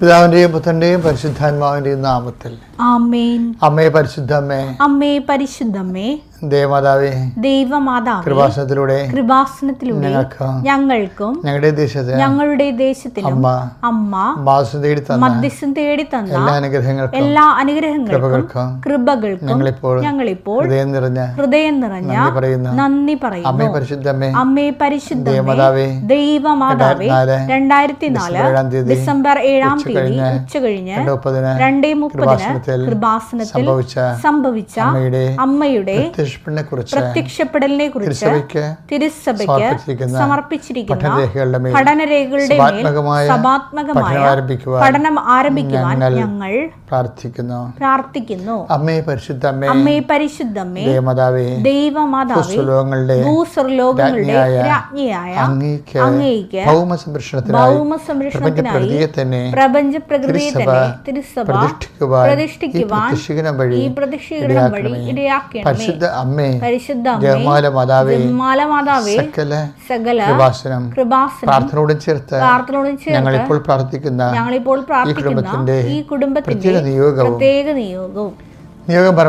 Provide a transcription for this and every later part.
പിതാവിന്റെയും പുത്രന്റെയും പരിശുദ്ധാത്മാവിന്റെയും നാമത്തിൽ. അമ്മേ പരിശുദ്ധമ്മേ അമ്മേ. പരിശുദ്ധമ്മേ ദേവമാതാവേ ദൈവമാതാവേ കൃപാസനത്തിലൂടെ കൃപാസനത്തിലൂടെ ഞങ്ങൾക്ക് ഞങ്ങളുടെ ദേശത്ത് ഞങ്ങളുടെ ദേശത്തിനും അമ്മ അമ്മ തേടി തന്ന മധ്യസ്ഥം തേടി തന്ന എല്ലാ അനുഗ്രഹങ്ങൾക്കും എല്ലാ അനുഗ്രഹങ്ങൾക്കും കൃപകൾക്കും ഞങ്ങളിപ്പോൾ ഞങ്ങളിപ്പോൾ ഹൃദയം നിറഞ്ഞ ഹൃദയം നിറഞ്ഞ നന്ദി പറയുന്നു. അമ്മേ പരിശുദ്ധ അമ്മേ പരിശുദ്ധ ദേവമാതാവേ ദൈവമാതാവേ രണ്ടായിരത്തി നാല് ഡിസംബർ ഏഴാം തീയതി ഉച്ച കഴിഞ്ഞ് രണ്ട് മുപ്പതിന് കൃപാസനത്തിൽ സംഭവിച്ച സംഭവിച്ച അമ്മയുടെ അമ്മയുടെ കുറിച്ച് പ്രത്യക്ഷപ്പെടലിനെ കുറിച്ച് തിരുസഭയ്ക്ക് സമർപ്പിച്ചിരിക്കുന്ന പഠനരേഖകളുടെ പഠനം ആരംഭിക്കുവാൻ പഠനം ആരംഭിക്കുവാൻ ഞങ്ങൾ പ്രാർത്ഥിക്കുന്നു. പ്രാർത്ഥിക്കുന്നു. അമ്മേ പരിശുദ്ധമ്മേ അമ്മേ പരിശുദ്ധമ്മേ ദേവമാതാവേ ദൈവമാതാവേ ഭൂസ്വർലോകങ്ങളുടെ രാജ്ഞിയായ അങ്ങേക്ക് അങ്ങേക്ക് ഭൗമ സംരക്ഷണത്തിനായി ഭൗമ സംരക്ഷണത്തിനായി തന്നെ പ്രപഞ്ച പ്രകൃതിയെ തന്നെ തിരുസഭ പ്രതിഷ്ഠിക്കുവാൻ ഈ പ്രതിഷ്ഠിക്കുവാൻ ഈ പ്രതിഷ്ഠീകരണം വഴി. ഇടയാക്കണമേ. പരിശുദ്ധ അമ്മേ പരിശുദ്ധ ജയമാല മാതാവേ സകല സകല കൃപാസനം കൃപാസനം പ്രാർത്ഥനയോടും ചേർത്ത് ഞങ്ങൾ ചേർത്ത് ഞങ്ങളിപ്പോൾ പ്രാർത്ഥിക്കുന്ന ഞങ്ങളിപ്പോൾ പ്രാർത്ഥിക്കുന്ന കുടുംബത്തിന്റെ ഈ കുടുംബത്തിന്റെ പ്രത്യേക നിയോഗവും പ്രത്യേക നിയോഗവും. നിയോഗം പറ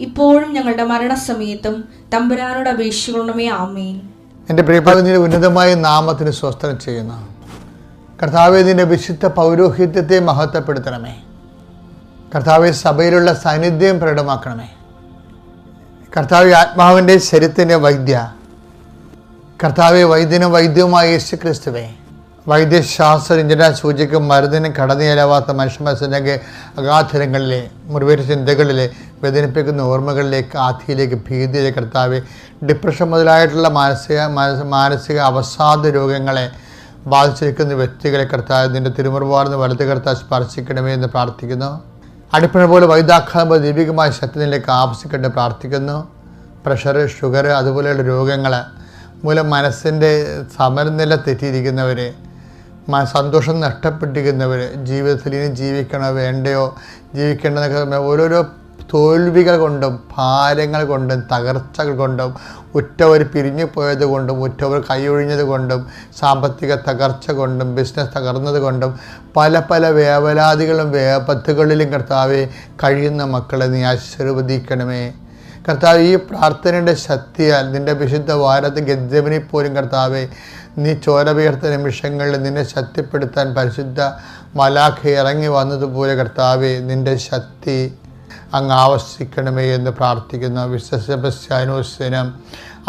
ഇപ്പോഴും ഞങ്ങളുടെ മരണസമയത്തും തമ്പുരാനോട് അപേക്ഷിക്കണമേ ആമേൻ. എന്റെ പ്രിയപ്പെട്ടതിന്റെ ഉന്നതമായ നാമത്തിന് സ്വസ്ഥനം ചെയ്യുന്നു കർത്താവ് നിന്റെ വിശുദ്ധ പൗരോഹിത്യത്തെ മഹത്വപ്പെടുത്തണമേ. കർത്താവെ സഭയിലുള്ള സാന്നിധ്യം പ്രകടമാക്കണമേ. കർത്താവ് ആത്മാവിന്റെ ശരീരത്തിന്റെ വൈദ്യ. കർത്താവെ വൈദ്യനും വൈദ്യവുമായ യേശു ക്രിസ്തുവേ വൈദ്യശാസ്ത്ര ഇഞ്ചന സൂചിക്കും മരുന്നിനും കടന്നു ചെലവാത്ത മനുഷ്യ മനസ്സിന്റെ അഗാധരങ്ങളിലെ മുറിവേറ്റ ചിന്തകളിലെ വേദനിപ്പിക്കുന്ന ഓർമ്മകളിലേക്ക് ആധിയിലേക്ക് ഭീതിയിലേക്ക് കർത്താവെ ഡിപ്രഷൻ മുതലായിട്ടുള്ള മാനസിക മാനസിക അവസാദ രോഗങ്ങളെ ബാധിച്ചിരിക്കുന്ന വ്യക്തികളെ കർത്താവ് നിന്റെ തിരുമുറവാർന്ന് വലത് കർത്താവ് സ്പർശിക്കണമേ എന്ന് പ്രാർത്ഥിക്കുന്നു. അടിപ്പണ പോലെ വൈദ്യാഘാതം ദൈവികമായ ശക്തിയിലേക്ക് ആവശ്യിക്കട്ടെ പ്രാർത്ഥിക്കുന്നു. പ്രഷർ ഷുഗർ അതുപോലെയുള്ള രോഗങ്ങൾ മൂലം മനസ്സിന്റെ സമരനില തെറ്റിയിരിക്കുന്നവർ സന്തോഷം നഷ്ടപ്പെട്ടിരിക്കുന്നവർ ജീവിതത്തിൽ ഇനി ജീവിക്കണോ വേണ്ടയോ ജീവിക്കേണ്ടതൊക്കെ ഓരോരോ തോൽവികൾ കൊണ്ടും ഭാരങ്ങൾ കൊണ്ടും തകർച്ചകൾ കൊണ്ടും ഉറ്റവർ പിരിഞ്ഞു പോയത് കൊണ്ടും ഉറ്റവർ കൈയൊഴിഞ്ഞത് കൊണ്ടും സാമ്പത്തിക തകർച്ച കൊണ്ടും ബിസിനസ് തകർന്നത് കൊണ്ടും പല പല വേവലാതികളും വേപത്തുകളിലും കർത്താവെ കഴിയുന്ന മക്കളെ നീ ആശീർവദിക്കണമേ. കർത്താവ് ഈ പ്രാർത്ഥനയുടെ ശക്തിയാൽ നിന്റെ വിശുദ്ധ വാരത്ത് ഗദ്ജമിനെ പോലും കർത്താവെ നീ ചോരപീർത്ത നിമിഷങ്ങളിൽ നിന്നെ ശക്തിപ്പെടുത്താൻ പരിശുദ്ധ മലാഖ ഇറങ്ങി വന്നതുപോലെ കർത്താവെ നിന്റെ ശക്തി അങ്ങ് ആവശ്യിക്കണമേ എന്ന് പ്രാർത്ഥിക്കുന്ന വിശുദ്ധ സെബസ്ത്യാനോസിനും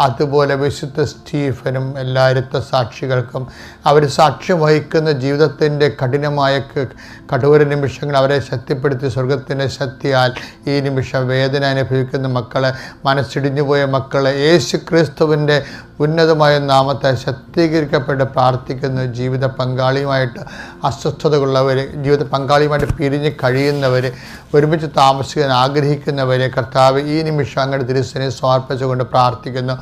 അതുപോലെ വിശുദ്ധ സ്റ്റീഫനും എല്ലാ സാക്ഷികൾക്കും അവർ സാക്ഷ്യം വഹിക്കുന്ന ജീവിതത്തിന്റെ കഠിനമായ കഠോര നിമിഷങ്ങൾ അവരെ ശക്തിപ്പെടുത്തി സ്വർഗത്തിന്റെ ശക്തിയാൽ ഈ നിമിഷം വേദന അനുഭവിക്കുന്ന മക്കളെ മനസ്സിടിഞ്ഞുപോയ മക്കളെ യേശു ക്രിസ്തുവിന്റെ ഉന്നതമായ നാമത്തെ ശക്തീകരിക്കപ്പെട്ട് പ്രാർത്ഥിക്കുന്ന ജീവിത പങ്കാളിയുമായിട്ട് അസ്വസ്ഥതകളുള്ളവർ ജീവിത പങ്കാളിയുമായിട്ട് പിരിഞ്ഞ് കഴിയുന്നവർ ഒരുമിച്ച് താമസിക്കാൻ ആഗ്രഹിക്കുന്നവരെ കർത്താവ് ഈ നിമിഷം അങ്ങയുടെ തിരുസനെ സമർപ്പിച്ചുകൊണ്ട് പ്രാർത്ഥിക്കുന്നു.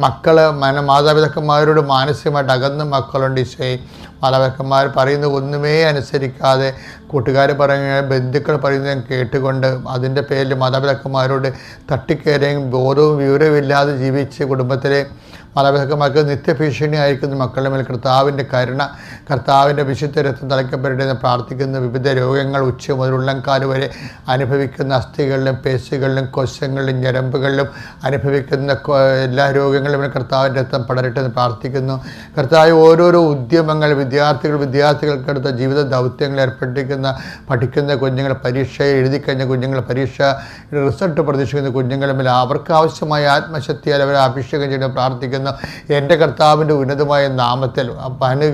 മക്കൾ മാതാപിതാക്കന്മാരോട് മാനസികമായിട്ട് അകന്ന മക്കളുണ്ട് ഈശോയെ. മാതാപിതാക്കന്മാർ പറയുന്ന ഒന്നുമേ അനുസരിക്കാതെ കൂട്ടുകാർ പറയുന്ന ബന്ധുക്കൾ പറയുന്നത് കേട്ടുകൊണ്ട് അതിന്റെ പേരിൽ മാതാപിതാക്കന്മാരോട് തട്ടിക്കയറുകയും ബോധവും വിവരവും ഇല്ലാതെ ജീവിച്ച് കുടുംബത്തിലെ മാതാപിതാക്കന്മാർക്ക് നിത്യഭീഷണി അയക്കുന്ന മക്കളുടെ മേൽ കർത്താവിന്റെ കരുണ കർത്താവിന്റെ വിശുദ്ധ രക്തം തളയ്ക്കപ്പെടട്ടെ എന്ന് പ്രാർത്ഥിക്കുന്ന വിവിധ രോഗങ്ങൾ ഉച്ച മുതൽ ഉള്ളംകാൽ വരെ അനുഭവിക്കുന്ന അസ്ഥികളിലും പേശികളിലും കൊശങ്ങളിലും ഞരമ്പുകളിലും അനുഭവിക്കുന്ന എല്ലാ എല്ലാ രോഗങ്ങളിലും കർത്താവിന്റെ രക്തം പടരട്ടെ എന്ന് പ്രാർത്ഥിക്കുന്നു. കർത്താവ് ഓരോരോ ഉദ്യമങ്ങൾ വിദ്യാർത്ഥികൾ വിദ്യാർത്ഥികൾക്കടുത്ത ജീവിത ദൗത്യങ്ങൾ ഏർപ്പെട്ടിരിക്കുന്ന പഠിക്കുന്ന കുഞ്ഞുങ്ങൾ പരീക്ഷ എഴുതി കഴിഞ്ഞ കുഞ്ഞുങ്ങൾ പരീക്ഷ റിസൾട്ട് പ്രതീക്ഷിക്കുന്ന കുഞ്ഞുങ്ങളുടെ മേൽ അവർക്ക് ആവശ്യമായ ആത്മശക്തിയാൽ അവരെ അഭിഷേകം ചെയ്ത് പ്രാർത്ഥിക്കുന്നു. എന്റെ കർത്താവിന്റെ ഉന്നതമായ നാമത്തിൽ അനു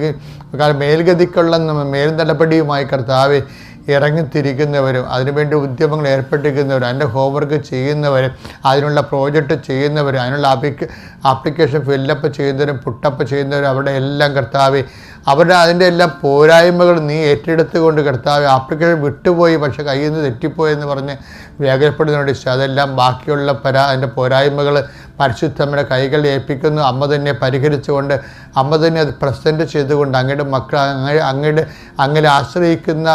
മേൽഗതിക്കുള്ള മേൽനടപടിയുമായി കർത്താവ് ഇറങ്ങിത്തിരിക്കുന്നവരും അതിനുവേണ്ടി ഉദ്യമങ്ങൾ ഏർപ്പെട്ടിരിക്കുന്നവരും അതിന്റെ ഹോംവർക്ക് ചെയ്യുന്നവരും അതിനുള്ള പ്രോജക്റ്റ് ചെയ്യുന്നവരും അതിനുള്ള ആപ്ലിക്ക ആപ്ലിക്കേഷൻ ഫില്ലപ്പ് ചെയ്യുന്നവരും പുട്ടപ്പ് ചെയ്യുന്നവരും അവരുടെ എല്ലാം കർത്താവ് അവരുടെ അതിന്റെ എല്ലാം പോരായ്മകൾ നീ ഏറ്റെടുത്തുകൊണ്ട് കർത്താവ് ആപ്ലിക്കേഷൻ വിട്ടുപോയി പക്ഷെ കയ്യിൽ നിന്ന് തെറ്റിപ്പോയെന്ന് പറഞ്ഞ് വ്യാകുലപ്പെടുന്നതുകൊണ്ട് ഇഷ്ടം. അതെല്ലാം ബാക്കിയുള്ള പരാ അതിന്റെ പോരായ്മകൾ പരിശുദ്ധമ്മയുടെ കൈകൾ ഏൽപ്പിക്കുന്നു. അമ്മ തന്നെ പരിഹരിച്ചുകൊണ്ട് അമ്മ തന്നെ അത് പ്രസന്റ് ചെയ്തുകൊണ്ട് അങ്ങയുടെ മക്കൾ അങ്ങ അങ്ങയുടെ അങ്ങനെ ആശ്രയിക്കുന്ന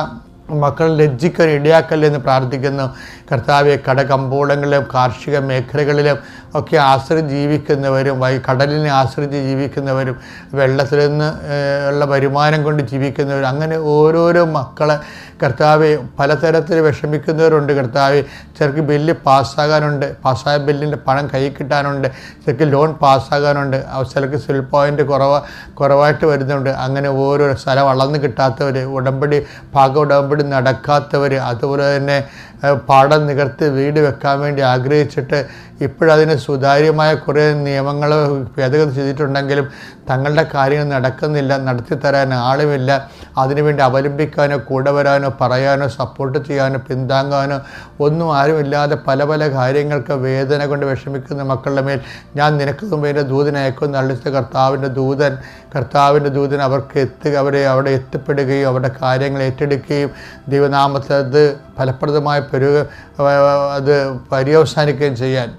മക്കൾ ലജ്ജിക്കാൻ ഇടയാക്കല്ലെന്ന് പ്രാർത്ഥിക്കുന്നു. കർത്താവെ കടകമ്പോളങ്ങളിലും കാർഷിക മേഖലകളിലും ഒക്കെ ആശ്രയിച്ച് ജീവിക്കുന്നവരും വൈ കടലിനെ ആശ്രയിച്ച് ജീവിക്കുന്നവരും വെള്ളത്തിൽ നിന്ന് ഉള്ള വരുമാനം കൊണ്ട് ജീവിക്കുന്നവരും അങ്ങനെ ഓരോരോ മക്കളെ കർത്താവെ പലതരത്തിൽ വിഷമിക്കുന്നവരുണ്ട് കർത്താവ്. ചിലർക്ക് ബില്ല് പാസ്സാകാനുണ്ട്. പാസ്സായ ബില്ലിന്റെ പണം കൈ കിട്ടാനുണ്ട്. ചിലർക്ക് ലോൺ പാസ്സാകാനുണ്ട്. ചിലർക്ക് സിൽ പോയിന്റ് കുറവ് കുറവായിട്ട് വരുന്നുണ്ട്. അങ്ങനെ ഓരോ സ്ഥലം വളർന്ന് കിട്ടാത്തവർ ഉടമ്പടി ഭാഗ ഉടമ്പടി നടക്കാത്തവർ അതുപോലെ തന്നെ പാടം നികർത്തി വീട് വെക്കാൻ വേണ്ടി ആഗ്രഹിച്ചിട്ട് ഇപ്പോഴതിന് സുതാര്യമായ കുറേ നിയമങ്ങൾ ഭേദഗതി ചെയ്തിട്ടുണ്ടെങ്കിലും തങ്ങളുടെ കാര്യങ്ങൾ നടക്കുന്നില്ല നടത്തി തരാൻ ആളുമില്ല. അതിനുവേണ്ടി അവലംബിക്കാനോ കൂടെ വരാനോ പറയാനോ സപ്പോർട്ട് ചെയ്യാനോ പിന്താങ്ങാനോ ഒന്നും ആരുമില്ലാതെ പല പല കാര്യങ്ങൾക്ക് വേദന കൊണ്ട് വിഷമിക്കുന്ന മക്കളുടെ മേൽ ഞാൻ നിനക്ക് മുമ്പ് എന്റെ ദൂതനയക്കും അള്ളിച്ച കർത്താവിന്റെ ദൂതൻ കർത്താവിന്റെ ദൂതൻ അവർക്ക് എത്തുക അവരെ അവിടെ എത്തിപ്പെടുകയും അവരുടെ കാര്യങ്ങൾ ഏറ്റെടുക്കുകയും ദൈവനാമത്തത് ഫലപ്രദമായി പെരുക അത് പര്യവസാനിക്കുകയും ചെയ്യാൻ.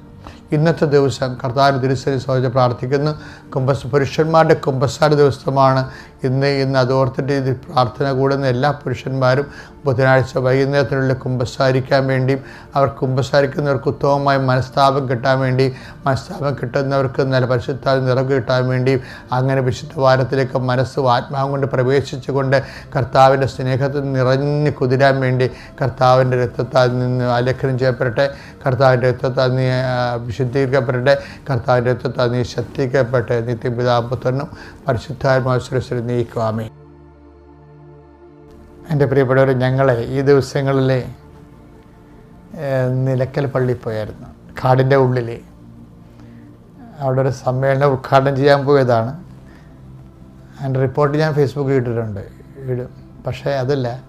ഇന്നത്തെ ദിവസം കർത്താവിന് തിരുസരി സഹോദരി പ്രാർത്ഥിക്കുന്നു. കുംഭസ് പുരുഷന്മാരുടെ കുംഭസാര ദിവസമാണ് ഇന്ന്. ഇന്ന് അതോർത്തിന്റെ ഇത് പ്രാർത്ഥന കൂടുന്ന എല്ലാ പുരുഷന്മാരും ബുധനാഴ്ച വൈകുന്നേരത്തിനുള്ളിൽ കുംഭസാരിക്കാൻ വേണ്ടിയും അവർ കുംഭസാരിക്കുന്നവർക്ക് ഉത്തമമായ മനസ്താപം കിട്ടാൻ വേണ്ടി മനസ്താപം കിട്ടുന്നവർക്ക് നല്ല പരിശുദ്ധാൽ നിറവ് കിട്ടാൻ വേണ്ടിയും അങ്ങനെ വിശുദ്ധ വാരത്തിലേക്ക് മനസ്സ് ആത്മാവും കൊണ്ട് പ്രവേശിച്ചുകൊണ്ട് കർത്താവിന്റെ സ്നേഹത്തിൽ നിറഞ്ഞ് കുതിരാൻ വേണ്ടി കർത്താവിന്റെ രക്തത്താൽ നിന്ന് അലഖനം ചെയ്യപ്പെടട്ടെ. കർത്താവിന്റെ രക്തത്താൽ നീ വിശുദ്ധീകരിക്കപ്പെടട്ടെ കർത്താവിന്റെ രക്തത്താൽ നീ ശക്തിക്കപ്പെട്ട് നിത്യപിതാപുത്രനും പരിശുദ്ധാത്മാശ്വരശ്വരി നീക്കുവാമേ. എന്റെ പ്രിയപ്പെട്ടവർ ഞങ്ങളെ ഈ ദിവസങ്ങളിൽ നിലക്കൽ പള്ളി പോയായിരുന്നു. കാടിന്റെ ഉള്ളിൽ അവിടെ ഒരു സമ്മേളനം ഉദ്ഘാടനം ചെയ്യാൻ പോയതാണ്. അതിന്റെ റിപ്പോർട്ട് ഞാൻ ഫേസ്ബുക്കിൽ ഇട്ടിട്ടുണ്ട്. ഇടും. പക്ഷേ അതല്ല.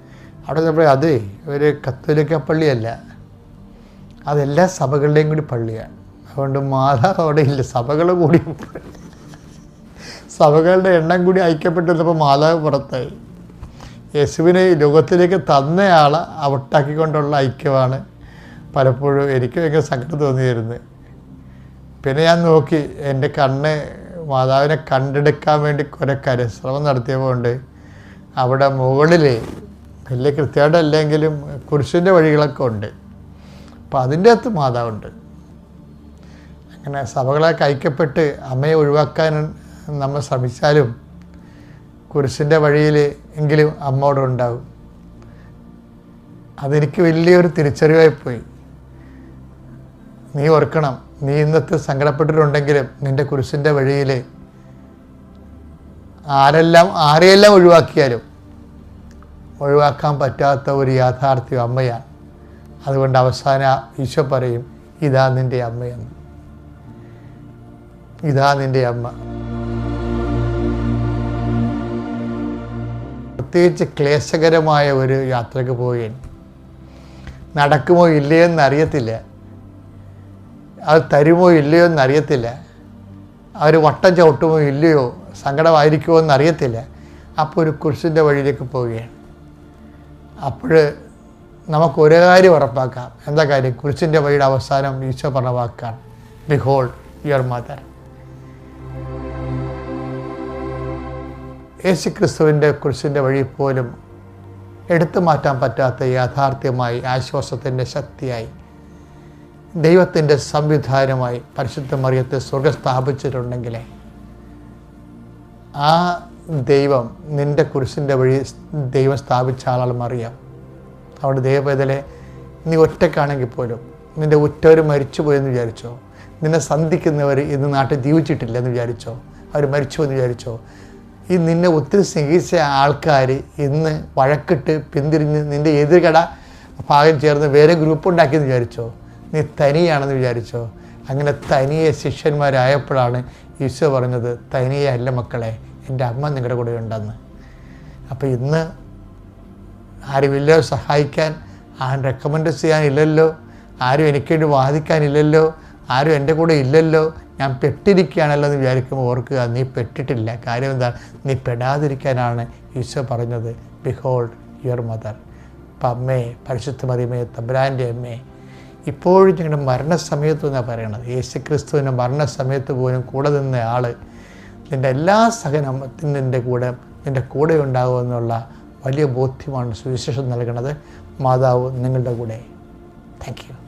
അവിടെ നമ്മൾ അതേ ഒരു കത്തോലിക്ക പള്ളിയല്ല. അതെല്ലാ സഭകളുടെയും കൂടി പള്ളിയാണ്. അതുകൊണ്ട് മാതാവ് അവിടെ ഇല്ല സഭകൾ കൂടി സഭകളുടെ എണ്ണം കൂടി ഐക്യപ്പെട്ടിരുന്നപ്പോൾ മാതാവ് പുറത്തായി. യേശുവിനെ ലോകത്തിലേക്ക് തന്നയാളെ അവട്ടാക്കിക്കൊണ്ടുള്ള ഐക്യമാണ് പലപ്പോഴും എനിക്ക് ഭയങ്കര സങ്കടം തോന്നിയിരുന്നത്. പിന്നെ ഞാൻ നോക്കി എന്റെ കണ്ണ് മാതാവിനെ കണ്ടെടുക്കാൻ വേണ്ടി കുറെ കരശ്രമം നടത്തിയപ്പോൾ ഉണ്ട്. അവിടെ മുകളിൽ വലിയ കൃത്യമായിട്ടല്ലെങ്കിലും കുരിശിന്റെ വഴികളൊക്കെ ഉണ്ട്. അപ്പോൾ അതിന്റെ അകത്ത് മാതാവുണ്ട്. അങ്ങനെ സഭകളൊക്കെ ഐക്യപ്പെട്ട് അമ്മയെ ഒഴിവാക്കാൻ നമ്മൾ ശ്രമിച്ചാലും കുരിശിന്റെ വഴിയിൽ എങ്കിലും അമ്മയോട് ഉണ്ടാവും. അതെനിക്ക് വലിയൊരു തിരിച്ചറിവായിപ്പോയി. നീ ഓർക്കണം നീ ഇന്നത്തെ സങ്കടപ്പെട്ടിട്ടുണ്ടെങ്കിലും നിന്റെ കുരിശിന്റെ വഴിയിൽ ആരെല്ലാം ആരെയെല്ലാം ഒഴിവാക്കിയാലും ഒഴിവാക്കാൻ പറ്റാത്ത ഒരു യാഥാർത്ഥ്യം അമ്മയാണ്. അതുകൊണ്ട് അവസാന ഈശോ പറയും ഇതാ നിന്റെ അമ്മയെന്ന്. ഇതാ നിന്റെ അമ്മ. പ്രത്യേകിച്ച് ക്ലേശകരമായ ഒരു യാത്രയ്ക്ക് പോവുകയാണ്. നടക്കുമോ ഇല്ലയോ എന്നറിയത്തില്ല അത് തരുമോ ഇല്ലയോ എന്നറിയത്തില്ല അവർ വട്ടം ചവിട്ടുമോ ഇല്ലയോ സങ്കടമായിരിക്കുമോ എന്നറിയത്തില്ല അപ്പോൾ ഒരു കുരിശിന്റെ വഴിയിലേക്ക് പോവുകയാണ്. അപ്പോൾ നമുക്ക് ഒരു കാര്യം ഉറപ്പാക്കാം. എന്താ കാര്യം? കുരിശിന്റെ വഴിയുടെ അവസാനം ഈശോ പറഞ്ഞ വാക്കാണ്. ബിഹോൾഡ് യുവർ മദർ യേശു ക്രിസ്തുവിന്റെ കുരിശിന്റെ വഴി പോലും എടുത്തു മാറ്റാൻ പറ്റാത്ത യാഥാർത്ഥ്യമായി ആശ്വാസത്തിന്റെ ശക്തിയായി ദൈവത്തിന്റെ സംവിധാനമായി പരിശുദ്ധ മറിയത്തെ സ്വർഗം സ്ഥാപിച്ചിട്ടുണ്ടെങ്കിലേ ആ ദൈവം നിന്റെ കുരിശിന്റെ വഴി ദൈവം സ്ഥാപിച്ച ആളാൾ മറിയാം. അവിടെ ദൈവപേതലെ നീ ഒറ്റക്കാണെങ്കിൽ പോലും നിന്റെ ഉറ്റവർ മരിച്ചുപോയെന്ന് വിചാരിച്ചോ? നിന്നെ സന്ധിക്കുന്നവർ ഇന്ന് നാട്ടിൽ ജീവിച്ചിട്ടില്ല എന്ന് വിചാരിച്ചോ? അവർ മരിച്ചു എന്ന് വിചാരിച്ചോ? ഈ നിന്നെ ഒത്തിരി സ്നേഹിച്ച ആൾക്കാർ ഇന്ന് വഴക്കിട്ട് പിന്തിരിഞ്ഞ് നിന്റെ എതിർകട ഭാഗം ചേർന്ന് വേറെ ഗ്രൂപ്പ് ഉണ്ടാക്കിയെന്ന് വിചാരിച്ചോ? നീ തനിയാണെന്ന് വിചാരിച്ചോ? അങ്ങനെ തനിയെ ശിഷ്യന്മാരായപ്പോഴാണ് ഈശോ പറഞ്ഞത് തനിയെ അല്ല മക്കളെ എന്റെ അമ്മ നിങ്ങളുടെ കൂടെ ഉണ്ടെന്ന്. അപ്പോൾ ഇന്ന് ആരുമില്ലോ സഹായിക്കാൻ ആരും റെക്കമെൻഡ് ചെയ്യാനില്ലല്ലോ ആരും എനിക്ക് വേണ്ടി വാദിക്കാനില്ലല്ലോ ആരും എന്റെ കൂടെ ഇല്ലല്ലോ. ഞാൻ പെട്ടിരിക്കുകയാണല്ലോ എന്ന് വിചാരിക്കുമ്പോൾ ഓർക്കുക നീ പെട്ടിട്ടില്ല. കാര്യം എന്താ? നീ പെടാതിരിക്കാനാണ് ഈശോ പറഞ്ഞത്. ബിഹോൾഡ് യുവർ മദർ അപ്പം അമ്മേ പരിശുദ്ധ മറിയമേ തബ്രാന്റെ അമ്മേ ഇപ്പോഴും ഞങ്ങളുടെ മരണസമയത്ത് എന്നാണ് പറയണത്? യേശു ക്രിസ്തുവിന്റെ മരണസമയത്ത് പോലും കൂടെ നിന്ന ആൾ നിന്റെ എല്ലാ സഹനത്തിനും നിന്റെ കൂടെ നിന്റെ കൂടെ ഉണ്ടാകുമെന്നുള്ള വലിയ ബോധ്യമാണ് സുവിശേഷം നൽകുന്നത് മാതാവ് നിങ്ങളുടെ കൂടെ. Thank you